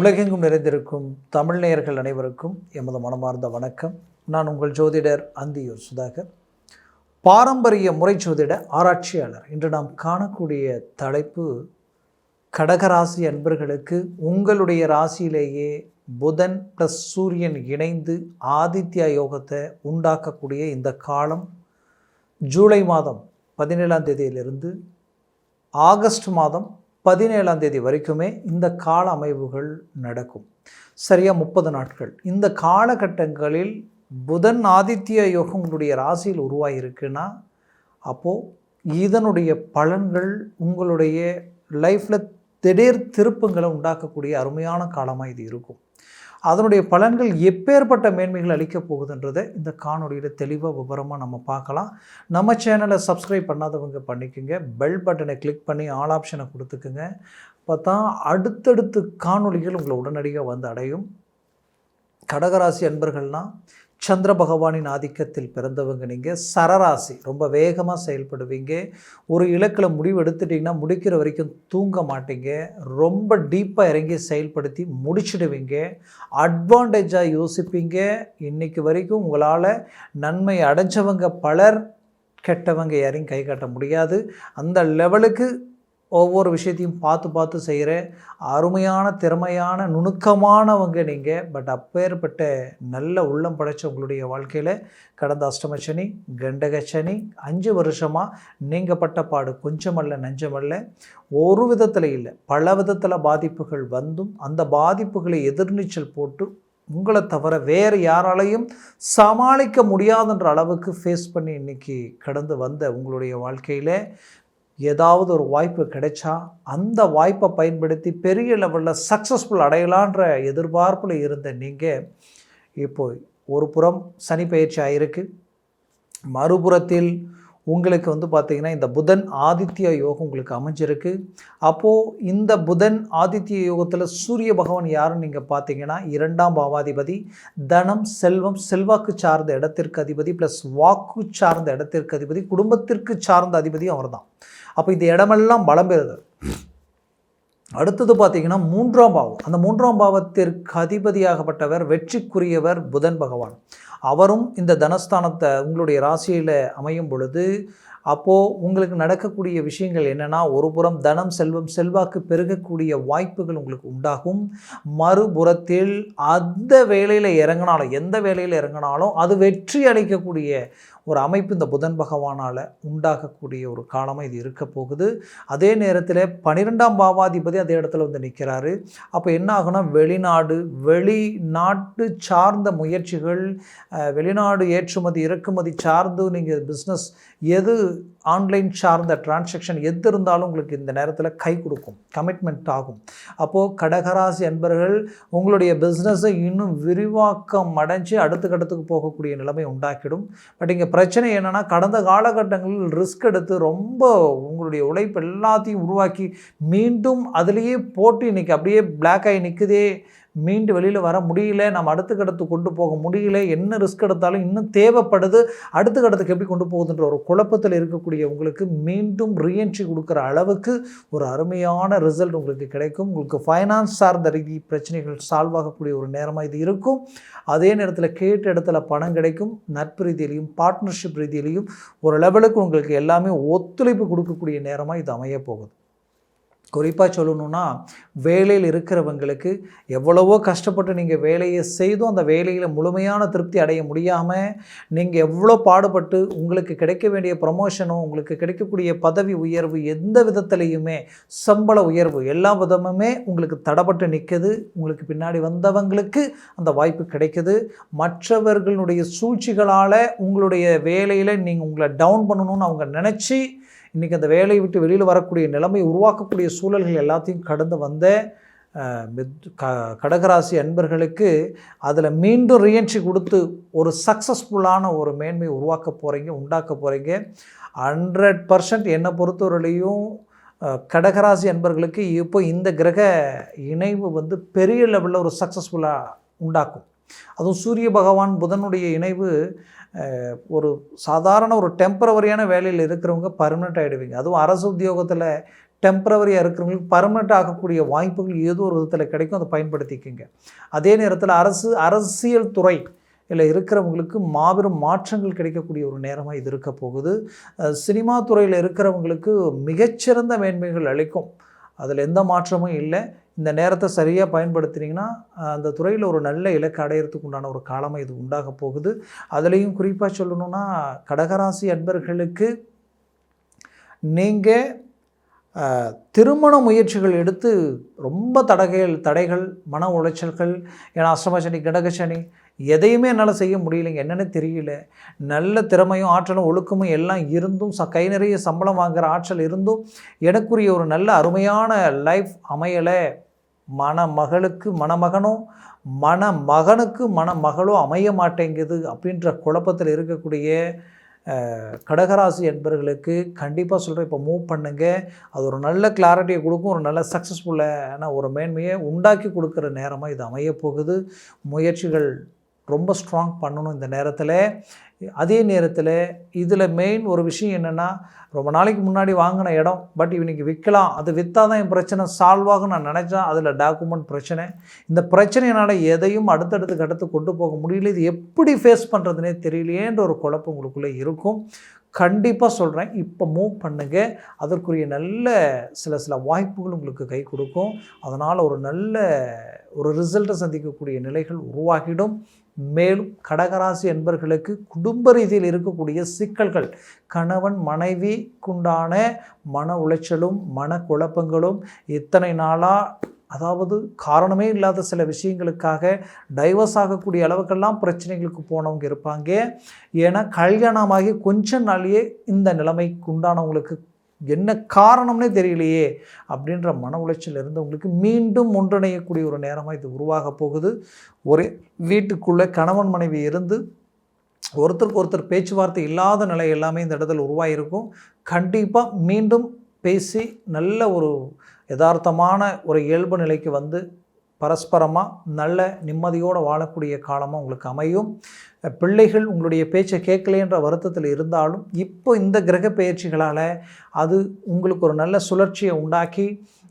உலகெங்கும் நிறைந்திருக்கும் தமிழ் நேயர்கள் அனைவருக்கும் எமது மனமார்ந்த வணக்கம். நான் உங்கள் ஜோதிடர் அந்தியூர் சுதாகர். பாரம்பரிய முறை ஜோதிட ஆராய்ச்சியாளர். இன்று நாம் காணக்கூடிய தலைப்பு கடகராசி அன்பர்களுக்கு உங்களுடைய ராசியிலேயே புதன் ப்ளஸ் சூரியன் இணைந்து ஆதித்யா யோகத்தை உண்டாக்கக்கூடிய இந்த காலம் ஜூலை மாதம் பதினேழாம் தேதியிலிருந்து ஆகஸ்ட் மாதம் பதினேழாம் தேதி வரைக்குமே இந்த கால அமைவுகள் நடக்கும். சரியாக முப்பது நாட்கள். இந்த காலகட்டங்களில் புதன் ஆதித்ய யோகம் உங்களுடைய ராசியில் உருவாகிருக்குன்னா அப்போது இதனுடைய பலன்கள் உங்களுடைய லைஃப்பில் திடீர் திருப்பங்களை உண்டாக்கக்கூடிய அருமையான காலமாக இது இருக்கும். அதனுடைய பலன்கள் எப்பேற்பட்ட மேன்மைகள் அளிக்கப் போகுதுன்றதை இந்த காணொலியில் தெளிவாக விவரமாக நம்ம பார்க்கலாம். நம்ம சேனலை சப்ஸ்கிரைப் பண்ணாதவங்க பண்ணிக்கோங்க. பெல் பட்டனை கிளிக் பண்ணி ஆல் ஆப்ஷனை கொடுத்துக்குங்க. பார்த்தா அடுத்தடுத்து காணொளிகள் உங்களை உடனடியாக வந்து அடையும். கடகராசி அன்பர்கள்னால் சந்திர பகவானின் ஆதிக்கத்தில் பிறந்தவங்க நீங்கள் சரராசி ரொம்ப வேகமாக செயல்படுவீங்க. ஒரு இலக்கில் முடிவு எடுத்துட்டிங்கன்னா முடிக்கிற வரைக்கும் தூங்க மாட்டீங்க. ரொம்ப டீப்பாக இறங்கி செயல்படுத்தி முடிச்சிடுவீங்க. அட்வான்டேஜாக யோசிப்பீங்க. இன்றைக்கு வரைக்கும் உங்களால் நன்மை அடைஞ்சவங்க பலர் கெட்டவங்க யாரையும் கை காட்ட முடியாது. அந்த லெவலுக்கு ஒவ்வொரு விஷயத்தையும் பார்த்து பார்த்து செய்கிற அருமையான திறமையான நுணுக்கமானவங்க நீங்கள் பட் அப்பேற்பட்ட நல்ல உள்ளம் படைச்ச உங்களுடைய வாழ்க்கையில் கடந்த அஷ்டமஷனி கண்டக சனி அஞ்சு வருஷமாக நீங்கள் பட்ட பாடு கொஞ்சமல்ல நஞ்சமல்ல. ஒரு விதத்தில் இல்லை பல விதத்தில் பாதிப்புகள் வந்தும் அந்த பாதிப்புகளை எதிர்நீச்சல் போட்டு உங்களை தவிர வேறு யாராலையும் சமாளிக்க முடியாதுன்ற அளவுக்கு ஃபேஸ் பண்ணி இன்றைக்கி கடந்து வந்த உங்களுடைய வாழ்க்கையில் ஏதாவது ஒரு வாய்ப்பு கிடைச்சா அந்த வாய்ப்பை பயன்படுத்தி பெரிய லெவலில் சக்ஸஸ்ஃபுல் அடையலான்ற எதிர்பார்ப்பில் இருந்த நீங்கள் இப்போ ஒரு புறம் சனி பயிற்சி ஆகிருக்கு மறுபுறத்தில் உங்களுக்கு வந்து பார்த்திங்கன்னா இந்த புதன் ஆதித்ய யோகம் உங்களுக்கு அமைஞ்சிருக்கு. அப்போது இந்த புதன் ஆதித்ய யோகத்தில் சூரிய பகவான் யாருன்னு நீங்கள் பார்த்தீங்கன்னா இரண்டாம் பாவாதிபதி தனம் செல்வம் செல்வாக்கு சார்ந்த இடத்திற்கு அதிபதி ப்ளஸ் வாக்கு சார்ந்த இடத்திற்கு அதிபதி குடும்பத்திற்கு சார்ந்த அதிபதியும் அவர் தான் அப்போ இந்த இடமெல்லாம் பலம் பெறுது அடுத்தது பார்த்தீங்கன்னா மூன்றாம் பாவம். அந்த மூன்றாம் பாவத்திற்கு அதிபதியாகப்பட்டவர் வெற்றிக்குரியவர் புதன் பகவான். அவரும் இந்த தனஸ்தானத்தை உங்களுடைய ராசியில் அமையும் பொழுது அப்போது உங்களுக்கு நடக்கக்கூடிய விஷயங்கள் என்னென்னா ஒரு புறம் தனம் செல்வம் செல்வாக்கு பெருகக்கூடிய வாய்ப்புகள் உங்களுக்கு உண்டாகும். மறுபுறத்தில் அந்த வேலையில் இறங்கினாலும் எந்த வேலையில் இறங்கினாலும் அது வெற்றி அளிக்கக்கூடிய ஒரு அமைப்பு இந்த புதன் பகவானால் உண்டாகக்கூடிய ஒரு காலமாக இது இருக்க போகுது. அதே நேரத்தில் பன்னிரெண்டாம் பாவாதிபதி அதே இடத்துல வந்து நிற்கிறாரு அப்போ என்ன ஆகுனா வெளிநாடு வெளிநாட்டு சார்ந்த முயற்சிகள் வெளிநாடு ஏற்றுமதி இறக்குமதி சார்ந்து நீங்கள் பிஸ்னஸ் எது ஆன்லைன் சார்ந்த டிரான்சாக்ஷன் எது இருந்தாலும் உங்களுக்கு இந்த நேரத்தில் கை கொடுக்கும் கமிட்மெண்ட் ஆகும். அப்போது கடகராசி அன்பர்கள் உங்களுடைய பிஸ்னஸை இன்னும் விரிவாக்கம் அடைஞ்சு அடுத்த கட்டத்துக்கு போகக்கூடிய நிலைமை உண்டாக்கிடும். பட் இங்கே பிரச்சனை என்னென்னா கடந்த காலகட்டங்களில் ரிஸ்க் எடுத்து ரொம்ப உங்களுடைய உழைப்பு எல்லாத்தையும் உருவாக்கி மீண்டும் அதுலேயே போட்டு இன்றைக்கி அப்படியே பிளாக் ஆகி நிற்குதே மீண்டு வெளியில் வர முடியல நம்ம அடுத்த கடத்து கொண்டு போக முடியல என்ன ரிஸ்க் எடுத்தாலும் இன்னும் தேவைப்படுது அடுத்த கடத்துக்கு எப்படி கொண்டு போகுதுன்ற ஒரு குழப்பத்தில் இருக்கக்கூடிய உங்களுக்கு மீண்டும் ரீஎன்ட்ரி கொடுக்குற அளவுக்கு ஒரு அருமையான ரிசல்ட் உங்களுக்கு கிடைக்கும். உங்களுக்கு ஃபைனான்ஸ் சார்ந்த ரீதி பிரச்சனைகள் சால்வ் ஆகக்கூடிய ஒரு நேரமாக இது இருக்கும். அதே நேரத்தில் கேட்ட இடத்துல பணம் கிடைக்கும். நட்பு ரீதியிலையும் பார்ட்னர்ஷிப் ரீதியிலையும் ஒரு லெவலுக்கு உங்களுக்கு எல்லாமே ஒத்துழைப்பு கொடுக்கக்கூடிய நேரமாக இது அமைய போகுது. குறிப்பாக சொல்லணுன்னா வேலையில் இருக்கிறவங்களுக்கு எவ்வளவோ கஷ்டப்பட்டு நீங்கள் வேலையை செய்தும் அந்த வேலையில் முழுமையான திருப்தி அடைய முடியாமல் நீங்கள் எவ்வளோ பாடுபட்டு உங்களுக்கு கிடைக்க வேண்டிய ப்ரமோஷனோ உங்களுக்கு கிடைக்கக்கூடிய பதவி உயர்வு எந்த விதத்துலேயுமே சம்பள உயர்வு எல்லா விதமுமே உங்களுக்கு தடப்பட்டு நிற்குது உங்களுக்கு பின்னாடி வந்தவங்களுக்கு அந்த வாய்ப்பு கிடைக்குது. மற்றவர்களுடைய சூழ்ச்சிகளால் உங்களுடைய வேலையில் நீங்கள் உங்களை டவுன் பண்ணணும்னு அவங்க நினச்சி இன்றைக்கி அந்த வேலையை விட்டு வெளியில் வரக்கூடிய நிலைமை உருவாக்கக்கூடிய சூழல்கள் எல்லாத்தையும் கடந்து வந்த க கடகராசி அன்பர்களுக்கு அதில் மீண்டும் ரீஎன்ட்ரி கொடுத்து ஒரு சக்ஸஸ்ஃபுல்லான ஒரு மேன்மை உருவாக்க போகிறீங்க உண்டாக்க போகிறீங்க ஹண்ட்ரட் பர்சன்ட் என்னை பொறுத்தவரையிலையும் கடகராசி அன்பர்களுக்கு இப்போ இந்த கிரக இணைவு வந்து பெரிய லெவலில் ஒரு சக்ஸஸ்ஃபுல்லாக உண்டாக்கும். அதுவும் சூரிய பகவான் புதனுடைய இணைவு ஒரு சாதாரண ஒரு டெம்பரவரியான வேலையில் இருக்கிறவங்க பர்மனெண்ட் ஆகிடுவீங்க அதுவும் அரசு உத்தியோகத்தில் டெம்பரவரியாக இருக்கிறவங்களுக்கு பர்மனெண்ட் ஆகக்கூடிய வாய்ப்புகள் ஏதோ ஒரு விதத்தில் கிடைக்கும் அதை பயன்படுத்திக்கோங்க. அதே நேரத்தில் அரசு அரசியல் துறை இல்லை இருக்கிறவங்களுக்கு மாபெரும் மாற்றங்கள் கிடைக்கக்கூடிய ஒரு நேரமாக இது இருக்க போகுது. சினிமா துறையில் இருக்கிறவங்களுக்கு மிகச்சிறந்த மேன்மைகள் அளிக்கும். அதில் எந்த மாற்றமும் இல்லை. இந்த நேரத்தை சரியாக பயன்படுத்தினீங்கன்னா அந்த துறையில் ஒரு நல்ல இலக்கு அடையிறதுக்கு உண்டான ஒரு காலமாக இது உண்டாக போகுது. அதுலேயும் குறிப்பாக சொல்லணும்னா கடகராசி அன்பர்களுக்கு நீங்கள் திருமண முயற்சிகள் எடுத்து ரொம்ப தடகைகள் தடைகள் மன உளைச்சல்கள் ஏன்னா அஷ்டமசனி கடகசனி எதையுமே என்னால் செய்ய முடியலைங்க. என்னென்னு தெரியல. நல்ல திறமையும் ஆற்றலும் ஒழுக்கமும் எல்லாம் இருந்தும் ச கை நிறைய சம்பளம் வாங்குகிற ஆற்றல் இருந்தும் எனக்குரிய ஒரு நல்ல அருமையான லைஃப் அமையலை. மணமகளுக்கு மணமகனோ மணமகனுக்கு மணமகளோ அமைய மாட்டேங்குது அப்படின்ற குழப்பத்தில் இருக்கக்கூடிய கடகராசி என்பர்களுக்கு கண்டிப்பாக சொல்கிறேன் இப்போ மூவ் பண்ணுங்கள் அது ஒரு நல்ல கிளாரிட்டியை கொடுக்கும். ஒரு நல்ல சக்ஸஸ்ஃபுல்லான ஒரு மேன்மையை உண்டாக்கி கொடுக்குற நேரமாக இது அமைய போகுது. முயற்சிகள் ரொம்ப ஸ்ட்ராங் பண்ணணும் இந்த நேரத்தில். அதே நேரத்தில் இதில் மெயின் ஒரு விஷயம் என்னென்னா ரொம்ப நாளைக்கு முன்னாடி வாங்கின இடம் பட் இவனுக்கு விற்கலாம் அது விற்றா தான் என் பிரச்சனை சால்வ் ஆகும் நான் நினச்சேன். அதில் டாக்குமெண்ட் பிரச்சனை. இந்த பிரச்சனையினால் எதையும் அடுத்தடுத்த கட்டத்துக்கு கொண்டு போக முடியல. இது எப்படி ஃபேஸ் பண்ணுறதுனே தெரியலையேன்ற ஒரு குழப்பம் உங்களுக்குள்ளே இருக்கும். கண்டிப்பாக சொல்கிறேன் இப்போ மூவ் பண்ணுங்க. அதற்குரிய நல்ல சில சில வாய்ப்புகள் உங்களுக்கு கை கொடுக்கும். அதனால் ஒரு நல்ல ஒரு ரிசல்ட்டை சந்திக்கக்கூடிய நிலைகள் உருவாகிடும். மேலும் கடகராசி என்பர்களுக்கு குடும்ப ரீதியில் இருக்கக்கூடிய சிக்கல்கள் கணவன் மனைவிக்குண்டான மன உளைச்சலும் மன குழப்பங்களும் இத்தனை நாளாக அதாவது காரணமே இல்லாத சில விஷயங்களுக்காக டைவர்ஸ் ஆகக்கூடிய அளவுக்கெல்லாம் பிரச்சனைகளுக்கு போனவங்க இருப்பாங்க. ஏன்னா கல்யாணமாகி கொஞ்ச நாளையே இந்த நிலைமைக்கு உண்டானவங்களுக்கு என்ன காரணம்னே தெரியலையே அப்படின்ற மன உளைச்சல் இருந்தவங்களுக்கு மீண்டும் ஒன்றிணையக்கூடிய ஒரு நேரமாக இது உருவாக போகுது. ஒரே வீட்டுக்குள்ளே கணவன் மனைவி இருந்து ஒருத்தருக்கு ஒருத்தர் பேச்சுவார்த்தை இல்லாத நிலை எல்லாமே இந்த இடத்துல உருவாகிருக்கும் கண்டிப்பாக மீண்டும் பேசி நல்ல ஒரு யதார்த்தமான ஒரு இயல்பு நிலைக்கு வந்து பரஸ்பரமாக நல்ல நிம்மதியோடு வாழக்கூடிய காலமாக உங்களுக்கு அமையும். பிள்ளைகள் உங்களுடைய பேச்சை கேட்கலைன்ற வருத்தத்தில் இருந்தாலும் இப்போ இந்த கிரக பயிற்சிகளால் அது உங்களுக்கு ஒரு நல்ல சுழற்சியை உண்டாக்கி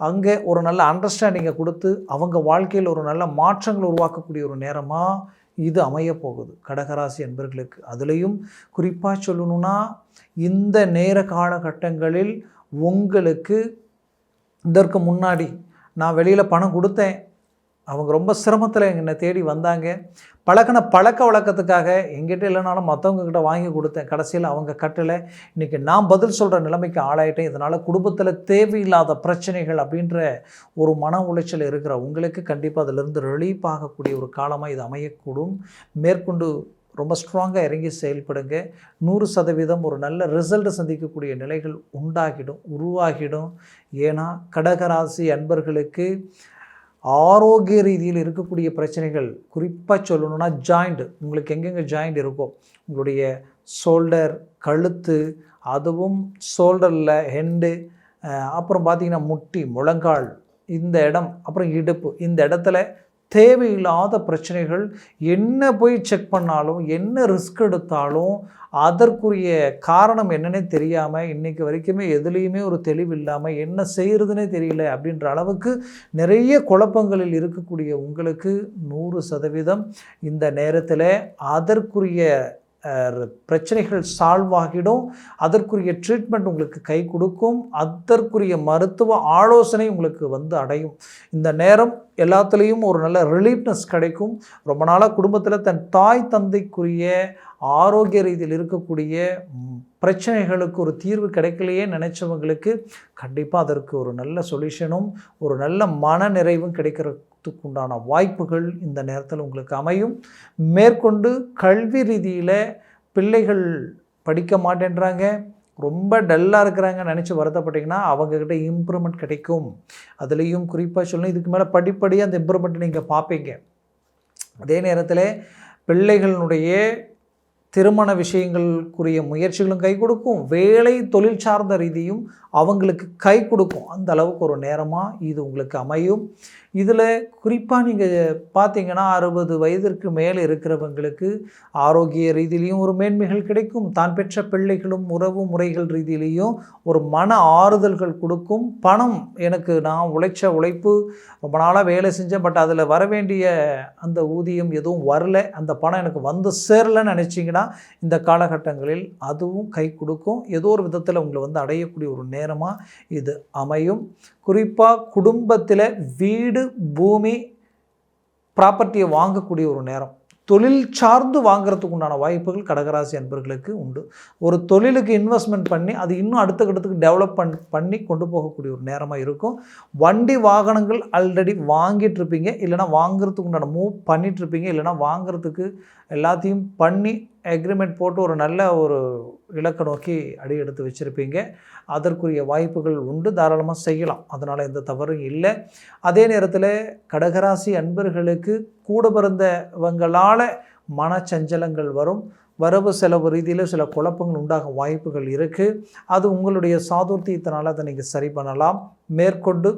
அங்கே ஒரு நல்ல அண்டர்ஸ்டாண்டிங்கை கொடுத்து அவங்க வாழ்க்கையில் ஒரு நல்ல மாற்றங்கள் உருவாக்கக்கூடிய ஒரு நேரமாக இது அமையப்போகுது கடகராசி என்பர்களுக்கு. அதுலேயும் குறிப்பாக சொல்லணும்னா இந்த நேர காலகட்டங்களில் உங்களுக்கு இதற்கு முன்னாடி நான் வெளியில் பணம் கொடுத்தேன். அவங்க ரொம்ப சிரமத்தில் என்னை தேடி வந்தாங்க. பழக்கின பழக்க வழக்கத்துக்காக எங்கிட்ட இல்லைனாலும் மற்றவங்கக்கிட்ட வாங்கி கொடுத்தேன். கடைசியில் அவங்க கட்டலை. இன்றைக்கி நான் பதில் சொல்கிற நிலைமைக்கு ஆளாயிட்டேன். இதனால் குடும்பத்தில் தேவையில்லாத பிரச்சனைகள் அப்படின்ற ஒரு மன உளைச்சல் இருக்கிற உங்களுக்கு கண்டிப்பாக அதிலிருந்து ரிலீஃப் ஆகக்கூடிய ஒரு காலமாக இது அமையக்கூடும். மேற்கொண்டு ரொம்ப ஸ்ட்ராங்காக இறங்கி செயல்படுங்க. நூறு சதவீதம் ஒரு நல்ல ரிசல்ட்டை சந்திக்கக்கூடிய நிலைகள் உண்டாகிடும் உருவாகிடும். ஏன்னா கடகராசி அன்பர்களுக்கு ஆரோக்கிய ரீதியில் இருக்கக்கூடிய பிரச்சனைகள் குறிப்பாக சொல்லணும்னா ஜாயிண்ட் உங்களுக்கு எங்கெங்கே ஜாயிண்ட் இருக்கோ உங்களுடைய ஷோல்டர் கழுத்து அதுவும் ஷோல்டரில் ஹெண்டு அப்புறம் பார்த்தீங்கன்னா முட்டி முழங்கால் இந்த இடம் அப்புறம் இடுப்பு இந்த இடத்துல தேவையில்லாத பிரச்சனைகள் என்ன போய் செக் பண்ணாலும் என்ன ரிஸ்க் எடுத்தாலும் அதற்குரிய காரணம் என்னன்னே தெரியாமல் இன்றைக்கி வரைக்குமே எதுலேயுமே ஒரு தெளிவு இல்லாமல் என்ன செய்கிறதுனே தெரியல அப்படின்ற அளவுக்கு நிறைய குழப்பங்களில் இருக்கக்கூடிய உங்களுக்கு நூறு சதவீதம் இந்த நேரத்தில் அதற்குரிய பிரச்சனைகள் சால்வ் ஆகிடும். அதற்குரிய ட்ரீட்மெண்ட் உங்களுக்கு கை கொடுக்கும். அதற்குரிய மருத்துவ ஆலோசனை உங்களுக்கு வந்து அடையும். இந்த நேரம் எல்லாத்துலேயும் ஒரு நல்ல ரிலீஃப்னஸ் கிடைக்கும். ரொம்ப நாளாக குடும்பத்தில் தன் தாய் தந்தைக்குரிய ஆரோக்கிய ரீதியில் இருக்கக்கூடிய பிரச்சனைகளுக்கு ஒரு தீர்வு கிடைக்கலையே நினைச்சவங்களுக்கு கண்டிப்பாக அதற்கு ஒரு நல்ல சொல்யூஷனும் ஒரு நல்ல மன நிறைவும் கிடைக்கிறதுக்கு உண்டான வாய்ப்புகள் இந்த நேரத்தில் உங்களுக்கு அமையும். மேற்கொண்டு கல்வி ரீதியில் பிள்ளைகள் படிக்க மாட்டேன்றாங்க. ரொம்ப டல்லாக இருக்கிறாங்க நினச்சி வருத்தப்பட்டிங்கன்னா அவங்கக்கிட்ட இம்ப்ரூவ்மெண்ட் கிடைக்கும். அதுலேயும் குறிப்பாக சொல்லணும் இதுக்கு மேலே படிப்படியாக அந்த இம்ப்ரூவ்மெண்ட் நீங்கள் பார்ப்பீங்க. அதே நேரத்தில் பிள்ளைகளினுடைய திருமண விஷயங்களுக்குரிய முயற்சிகளும் கை கொடுக்கும். வேலை தொழில் சார்ந்த ரீதியும் அவங்களுக்கு கை கொடுக்கும். அந்த அளவுக்கு ஒரு நேரமாக இது உங்களுக்கு அமையும். இதில் குறிப்பாக நீங்கள் பார்த்தீங்கன்னா அறுபது வயதிற்கு மேலே இருக்கிறவங்களுக்கு ஆரோக்கிய ரீதியிலையும் ஒரு மேன்மைகள் கிடைக்கும். தான் பெற்ற பிள்ளைகளும் உறவு முறைகள் ரீதியிலையும் ஒரு மன ஆறுதல்கள் கொடுக்கும். பணம் எனக்கு நான் உழைச்ச உழைப்பு ரொம்ப நாளாக வேலை செஞ்சேன் பட் அதில் வர வேண்டிய அந்த ஊதியம் எதுவும் வரல. அந்த பணம் எனக்கு வந்து சேரலன்னு நினச்சிங்கன்னா இந்த காலகட்டங்களில் அதுவும் கை கொடுக்கும். ஏதோ ஒரு விதத்தில் உங்களை வந்து அடையக்கூடிய ஒரு நேரமாக இது அமையும். குறிப்பாக குடும்பத்தில் வீடு பூமி ப்ராப்பர்ட்டியை வாங்கக்கூடிய ஒரு நேரம். தொழில் சார்ந்து வாங்குறதுக்கு உண்டான வாய்ப்புகள் கடகராசி அன்பர்களுக்கு உண்டு. ஒரு தொழிலுக்கு இன்வெஸ்ட்மெண்ட் பண்ணி அது இன்னும் அடுத்த கட்டத்துக்கு டெவலப் பண் பண்ணி கொண்டு போகக்கூடிய ஒரு நேரமாக இருக்கும். வண்டி வாகனங்கள் ஆல்ரெடி வாங்கிட்டு இருப்பீங்க. இல்லைனா வாங்குறதுக்கு உண்டான மூவ் பண்ணிகிட்ருப்பீங்க இல்லைனா வாங்குறதுக்கு எல்லாத்தையும் பண்ணி அக்ரிமெண்ட் போட்டு ஒரு நல்ல ஒரு இலக்கை நோக்கி அடி எடுத்து வச்சுருப்பீங்க. அதற்குரிய வாய்ப்புகள் உண்டு. தாராளமாக செய்யலாம். அதனால் எந்த தவறும் இல்லை. அதே நேரத்தில் கடகராசி அன்பர்களுக்கு கூட பிறந்தவங்களால் மனச்சஞ்சலங்கள் வரும். வரவு செலவு ரீதியில் சில குழப்பங்கள் உண்டாகும் வாய்ப்புகள் இருக்குது அது உங்களுடைய சாதுர்த்தியத்தினால் அதை நீங்கள் சரி பண்ணலாம். மேற்கொண்டு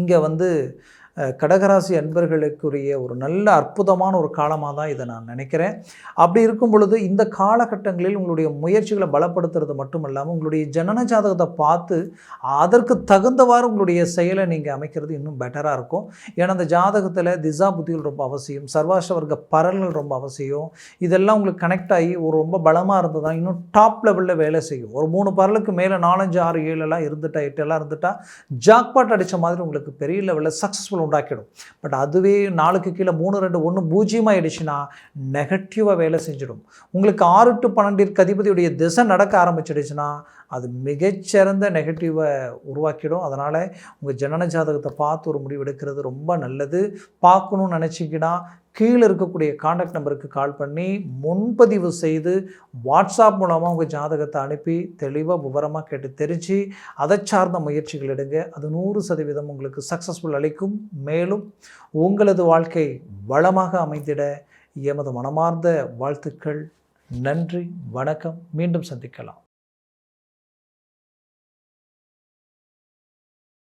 இங்கே வந்து கடகராசி அன்பர்களுக்குரிய ஒரு நல்ல அற்புதமான ஒரு காலமாக தான் இதை நான் நினைக்கிறேன். அப்படி இருக்கும் பொழுது இந்த காலகட்டங்களில் உங்களுடைய முயற்சிகளை பலப்படுத்துறது மட்டும் இல்லாமல் உங்களுடைய ஜனன ஜாதகத்தை பார்த்து அதற்கு தகுந்தவாறு உங்களுடைய செயலை நீங்கள் அமைக்கிறது இன்னும் பெட்டராக இருக்கும். ஏன்னா அந்த ஜாதகத்தில் திசா புத்திகள் ரொம்ப அவசியம் சர்வாஷ வர்க்க பரல்கள் ரொம்ப அவசியம். இதெல்லாம் உங்களுக்கு கனெக்ட் ஆகி ஒரு ரொம்ப பலமாக இருந்ததா இன்னும் டாப் லெவலில் வேலை செய்யும். ஒரு மூணு பரலுக்கு மேலே நாலஞ்சு ஆறு ஏழுலாம் இருந்துட்டா எட்டெல்லாம் இருந்துட்டா ஜாக்பாட் அடித்த மாதிரி உங்களுக்கு பெரிய லெவலில் சக்ஸஸ்ஃபுல் உண்டாக்கிடும். பட் அதுவே நாளுக்கு கீழே மூணு ரெண்டு ஒன்று பூஜ்ஜியமாகிடுச்சுன்னா நெகட்டிவாக வேலை செஞ்சிடும். உங்களுக்கு ஆறு டு பன்னெண்டிற்கு அதிபதியுடைய திசை நடக்க ஆரம்பிச்சிடுச்சுன்னா அது மிகச்சிறந்த நெகட்டிவை உருவாக்கிடும். அதனால் உங்கள் ஜனன ஜாதகத்தை பார்த்து ஒரு முடிவு எடுக்கிறது ரொம்ப நல்லது. பார்க்கணும்னு நினச்சிங்கன்னா கீழே இருக்கக்கூடிய காண்டாக்ட் நம்பருக்கு கால் பண்ணி முன்பதிவு செய்து வாட்ஸ்அப் மூலமாக உங்கள் ஜாதகத்தை அனுப்பி தெளிவாக விவரமாக கேட்டு தெரிஞ்சு அதை சார்ந்த முயற்சிகள் எடுங்க. அது நூறு சதவீதம் உங்களுக்கு சக்ஸஸ்ஃபுல் அளிக்கும். மேலும் உங்களது வாழ்க்கை வளமாக அமைந்திட எமது மனமார்ந்த வாழ்த்துக்கள். நன்றி வணக்கம். மீண்டும் சந்திக்கலாம்.